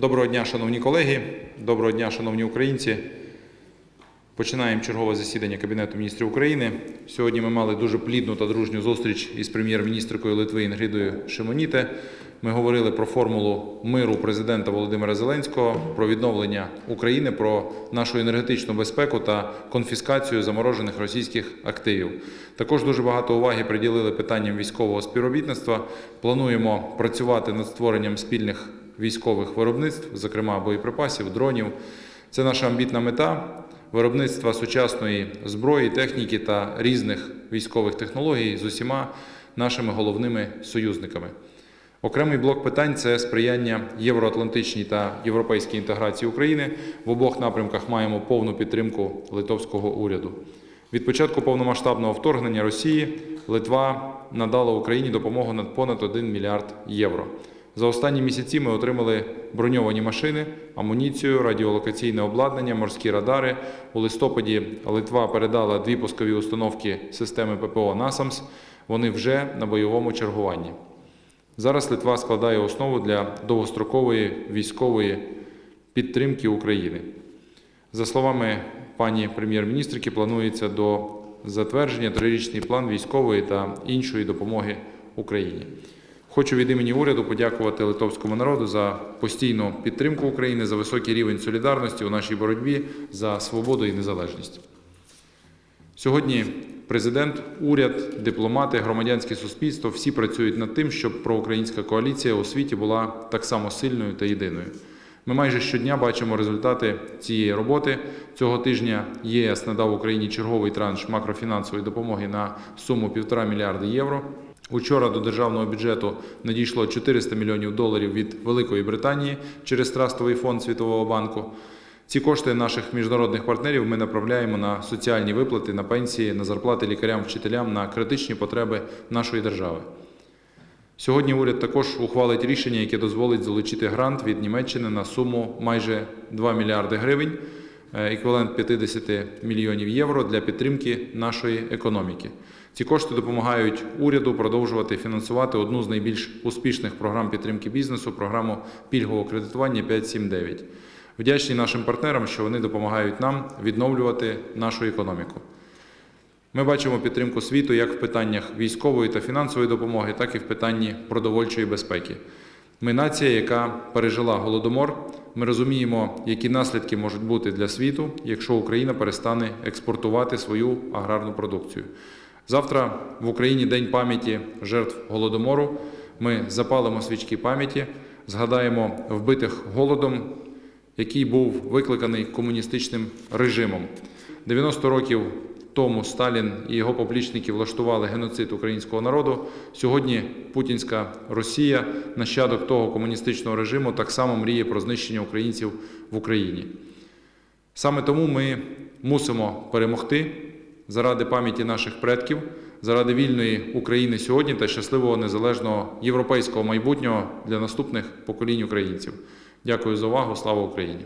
Доброго дня, шановні колеги, доброго дня, шановні українці. Починаємо чергове засідання Кабінету міністрів України. Сьогодні ми мали дуже плідну та дружню зустріч із прем'єр-міністркою Литви Інгридою Шимоніте. Ми говорили про формулу миру президента Володимира Зеленського, про відновлення України, про нашу енергетичну безпеку та конфіскацію заморожених російських активів. Також дуже багато уваги приділили питанням військового співробітництва. Плануємо працювати над створенням спільних військових виробництв, зокрема боєприпасів, дронів. Це наша амбітна мета виробництва сучасної зброї, техніки та різних військових технологій з усіма нашими головними союзниками. Окремий блок питань це сприяння євроатлантичній та європейській інтеграції України. В обох напрямках маємо повну підтримку литовського уряду. Від початку повномасштабного вторгнення Росії Литва надала Україні допомогу на понад 1 мільярд євро. За останні місяці ми отримали броньовані машини, амуніцію, радіолокаційне обладнання, морські радари. У листопаді Литва передала дві пускові установки системи ППО «Насамс». Вони вже на бойовому чергуванні. Зараз Литва складає основу для довгострокової військової підтримки України. За словами пані прем'єр-міністрки, планується до затвердження трирічний план військової та іншої допомоги Україні. Хочу від імені уряду подякувати литовському народу за постійну підтримку України, за високий рівень солідарності у нашій боротьбі за свободу і незалежність. Сьогодні президент, уряд, дипломати, громадянське суспільство всі працюють над тим, щоб проукраїнська коаліція у світі була так само сильною та єдиною. Ми майже щодня бачимо результати цієї роботи. Цього тижня ЄС надав Україні черговий транш макрофінансової допомоги на суму 1,5 мільярда євро. Учора до державного бюджету надійшло 400 мільйонів доларів від Великої Британії через Трастовий фонд Світового банку. Ці кошти наших міжнародних партнерів ми направляємо на соціальні виплати, на пенсії, на зарплати лікарям, вчителям, на критичні потреби нашої держави. Сьогодні уряд також ухвалить рішення, яке дозволить залучити грант від Німеччини на суму майже 2 мільярди гривень, еквівалент 50 мільйонів євро для підтримки нашої економіки. Ці кошти допомагають уряду продовжувати фінансувати одну з найбільш успішних програм підтримки бізнесу програму пільгового кредитування 579. Вдячні нашим партнерам, що вони допомагають нам відновлювати нашу економіку. Ми бачимо підтримку світу як в питаннях військової та фінансової допомоги, так і в питанні продовольчої безпеки. Ми нація, яка пережила голодомор. Ми розуміємо, які наслідки можуть бути для світу, якщо Україна перестане експортувати свою аграрну продукцію. Завтра в Україні День пам'яті жертв голодомору. Ми запалимо свічки пам'яті, згадаємо вбитих голодом, який був викликаний комуністичним режимом. 90 років тому Сталін і його поплічники влаштували геноцид українського народу. Сьогодні путінська Росія, нащадок того комуністичного режиму, так само мріє про знищення українців в Україні. Саме тому ми мусимо перемогти заради пам'яті наших предків, заради вільної України сьогодні та щасливого незалежного європейського майбутнього для наступних поколінь українців. Дякую за увагу. Слава Україні!